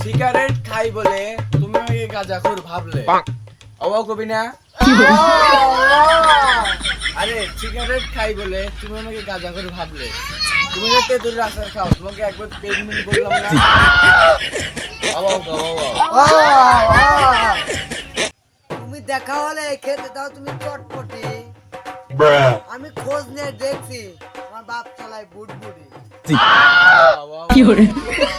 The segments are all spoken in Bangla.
সিগারেট খাই বলে তুমি আমাকে গাঁজাখোর ভাবলে। অবাক কবি না? আরে সিগারেট খাই বলে তুমি আমাকে গাঁজাখোর ভাবলে। তুমি যে তেঁতুল আচার খাও তোমাকে একবার না? অবাক তুমি দেখা হলে খেতে দাও তুমি চটপটি। আমি খোঁজ নিয়ে দেখছি আমার বাপ চালায় বুটবুড়ি এই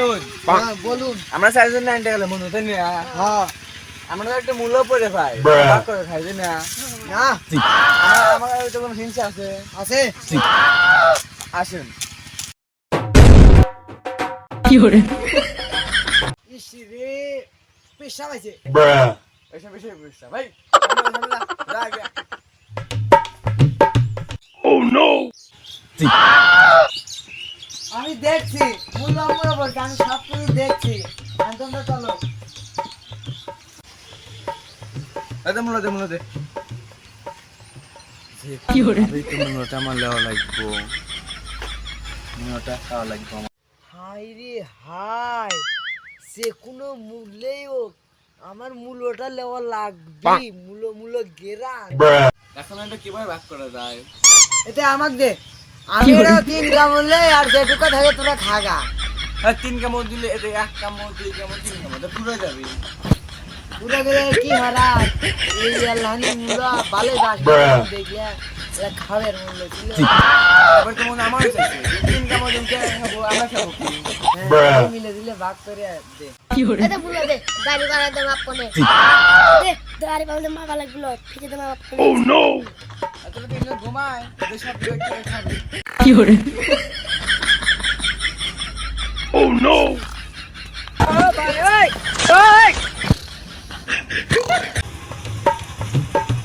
যে হ্যাঁ বলুন। আমরা চারজন না আনতে গেলে মনু তাই না? হ্যাঁ। আমরা একটা মূল্য পড়ে পাই ভাগ করে খাই তাই না? না। আমার কোনো হিংসা আছে। আছে? আসুন। পেশা ভাই। যা আগে। আমি দেখছি। বলছি আমি সব কিছু দেখছি। তোমরা চলো আমার লেওয়া লাগবো। মূল্যটা খাওয়া লাগবো আমার। হাই রে হাই সে কোনো মূল্যেই হোক আমার মূল্যটা লেওয়া লাগবে মূল্য মূল্য গেরান এখন এটা কীভাবে ভাগ করা যায়? এটা আমার দে। আমি তিন কামড়লে আর যেটুকু থাকে তোরা খাগা। হ্যাঁ তিন কামড় দিলে এতে এক কামড় দুই কামড় তিন কামড় পুরো যাবে। পুরো গেলে কি হারা? এই আল্লাহনি বাস দেখলে এটা খাবের মূল্য ছিল। তো মনে আমার চাইছে। তিন কামড় দিন কে খাব আমরা খাব হ্যাঁ, মিলে দিলে ভাগ করে দে। এটা ভুলে দে গাড়ি দে মাপ কোনে দে গাড়ি দে মাপা লাগল ফিকে দে মাপ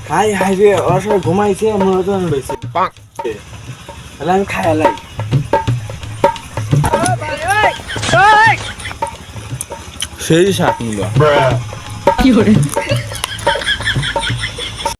হাই হাই রে ওরা সবাই ঘুমাইছে আমরা তো রয়েছে তাহলে আমি খাই আলাই সেই শাক নিল